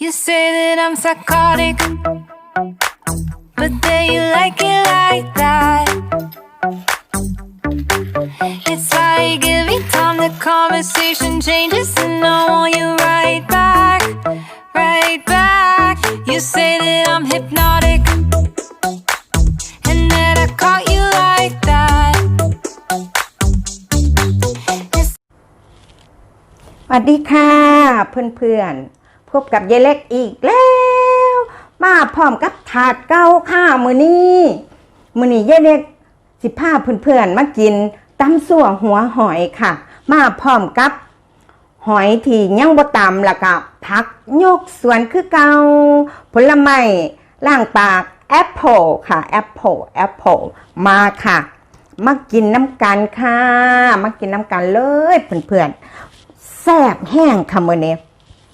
You say that I'm psychotic, but then you like it like that. It's like every time the conversation changes, and I want you right back, right back. You say that I'm hypnotic, and that I caught you like that. It's สวัสดีค่ะ เพื่อนๆ พบกับยายเล็กอีกแล้ว มาพร้อมกับถาดเก้าข้าวมือนี้มือนี้ยายเล็กสิพาเพื่อนๆมากินตำสั่วหัวหอยค่ะ มาพร้อมกับ หอยที่ยังบ่ตำแล้วก็ผักโยกสวนคือเกาผลไม้ล่างปากแอปเปิลค่ะแอปเปิลแอปเปิลมาค่ะมากินน้ำกันค่ะ มากินน้ำกันเลยเพื่อนๆแซ่บแห้งค่ะมื้อนี้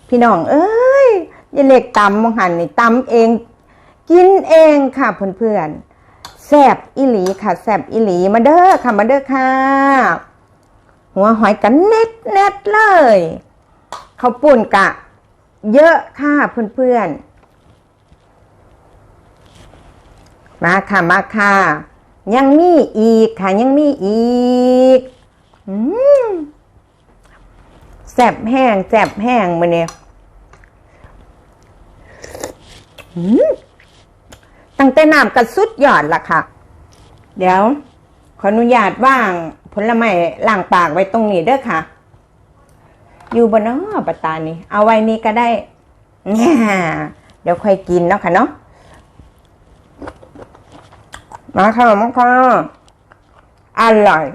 พี่น้อง เอ้ยยายเล็กตำมองหันนี่ตำเอง กินเองค่ะเพื่อนๆแซบอิหลีค่ะแซบอิหลีมาเด้อค่ะมาเด้อค่ะ หัวหอยกันเน็ตเน็ตเลยข้าวปุ่นกะ เยอะค่ะเพื่อนๆมาค่ะมาค่ะยังมีอีกค่ะยังมีอีก อืม แสบแห้งแสบแห้งมาเนี่ยอืมตั้งแต่น้ำกระสุดยอดละค่ะ เดี๋ยว ขออนุญาตว่างผลไม้ล้างปากไว้ตรงนี้เด้อค่ะ อยู่บนน้อปะตานี่เอาไว้นี่ก็ได้แง่ยเดี๋ยวค่อยกินเนาะค่ะเนาะมาค่ะมาค่ะอร่อย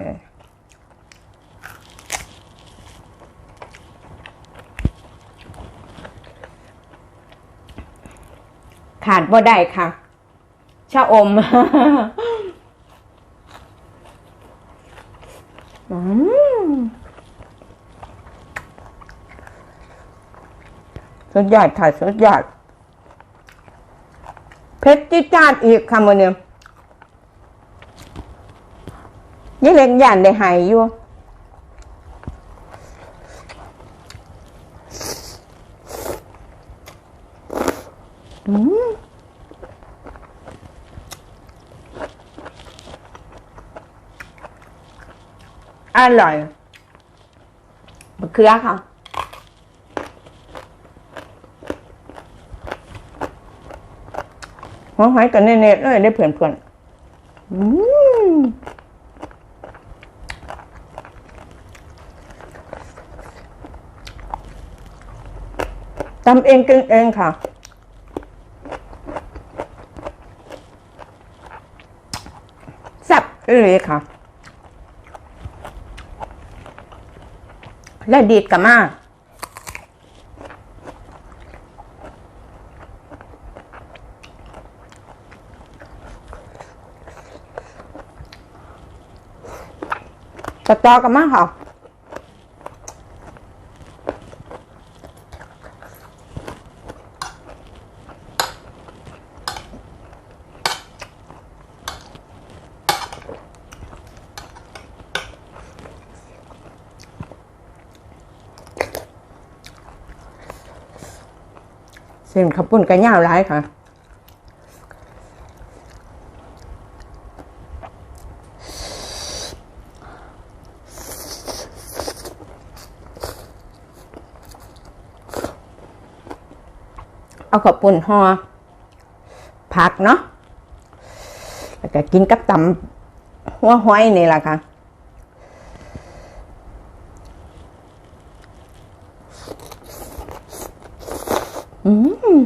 ขาดบ่ได้ค่ะ ชะอมอืมสุดยอดค่ะสุดยอดเพชรจิจาดอีกค่ะมันเนี่ยยี่เล็กย่านได้หายอยู่ อร่อยมะเขือค่ะ หัวหอยกันเน็ตๆเลยได้เพื่อนๆอืมทำเองกินเองค่ะ แซ่เลยค่ะ และดีดกับมากตะตอกันมากค่ะ เส้นข้าวปุ้นกระย่าวร้ายค่ะ เอาข้าวปุ้นห่อผักเนาะแล้วก็กินกับตำหัวหอยนี่แหละค่ะ อืม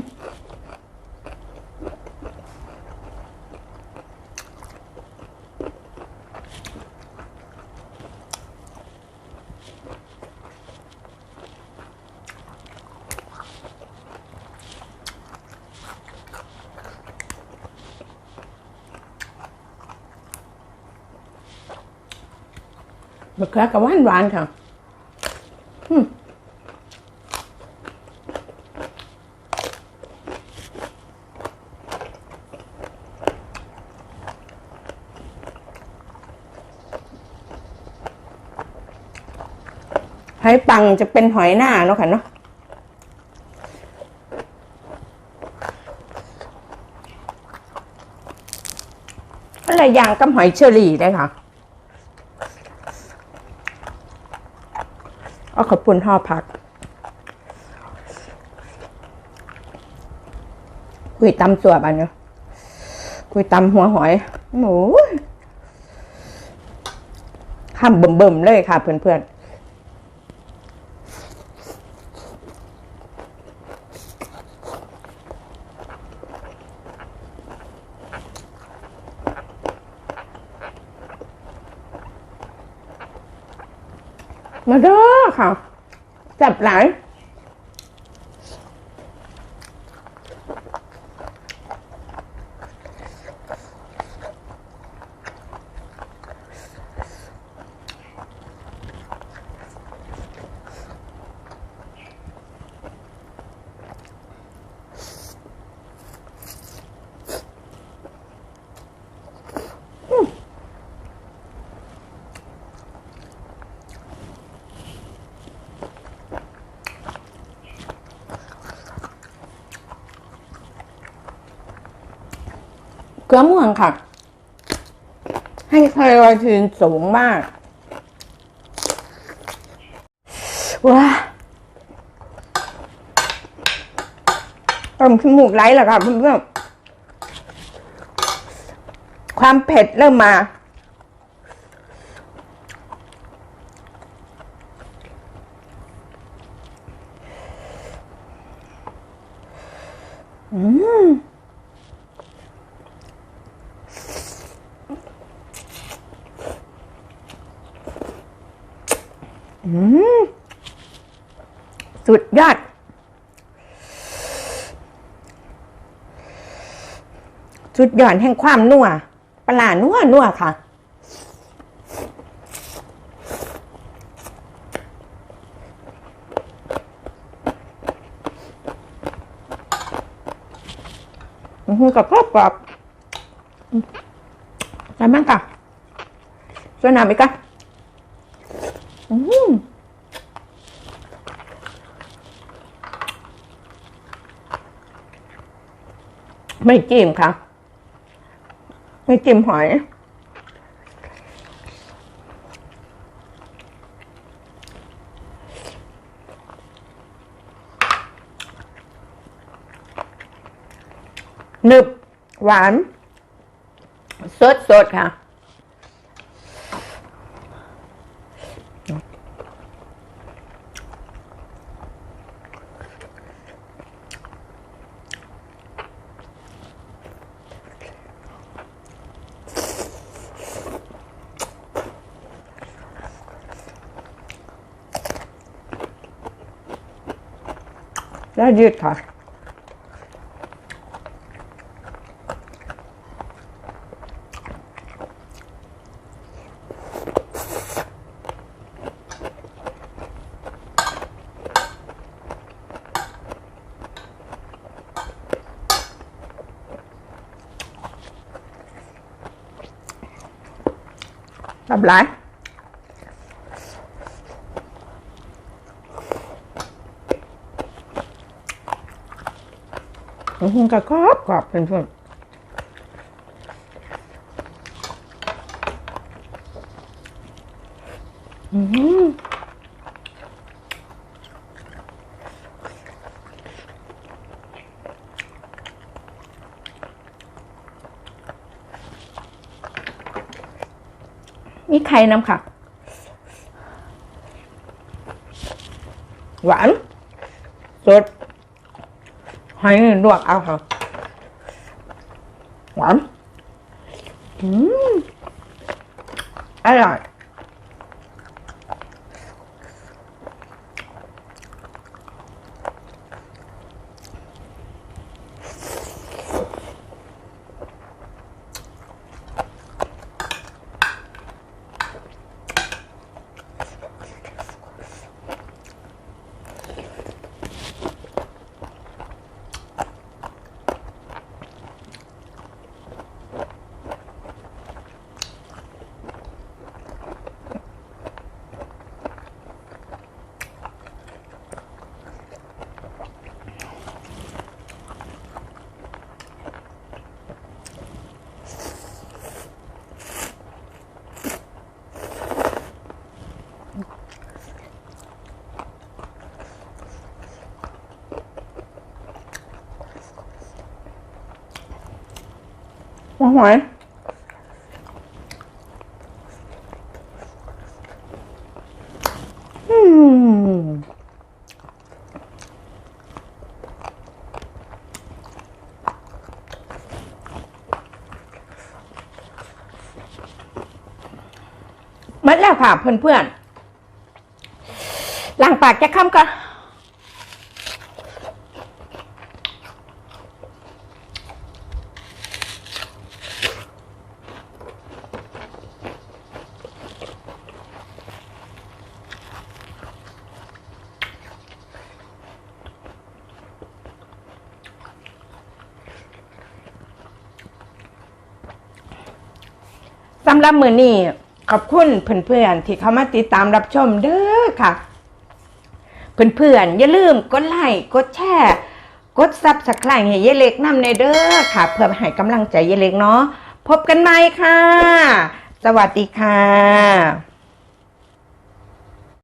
มะเขือกับ หอยปังจะเป็นหอยหน้าเนาะค่ะเนาะอะไรอย่างกับหอยเชอรี่ได้ค่ะเอาขอบคุณท่อผักกุยตำสวบอันเนาะกุยตำหัวหอยหมูข้ามเบิ่มๆเลยค่ะเพื่อนๆ มาเด้อค่ะจับหลาย ลือม่วงค่ะ ให้ไคลอทีนสูงมากว้าเริ่มขี้มูกไหลแล้วค่ะเพื่อนๆความเผ็ดเริ่มมาอืม สุดยอด สุดยอดแห่งความนัว ปลานัวนัวค่ะหือกับกรอบกรอบอืมใส่มั้งค่ะส่วนน้ำอีกค่ะม ไม่จิ้มค่ะ ไม่จิ้มหอยหนึบหวาน สดสดค่ะ That's it, huh? Đọc lại แล้วยืดค่ะ Làm lại Ừ, cà cóp cọp lên phương Ừ. มีไข่น้ำค่ะ หวาน สด หอยนี่ลวกเอาค่ะหวานอืมอร่อย หัวหอยอืมหมดแล้วค่ะเพื่อนๆล้างปากจะค้ำก่ สำหรับมือนี้ขอบคุณเพื่อนๆที่เข้ามาติดตามรับชมเด้อค่ะ เพื่อนๆอย่าลืมกดไลค์กดแชร์กดซับสไครต์ให้เยายเล็กนำในเด้อค่ะ เพื่อให้กำลังใจเยายเล็กเนาะพบกันใหม่ค่ะ สวัสดีค่ะ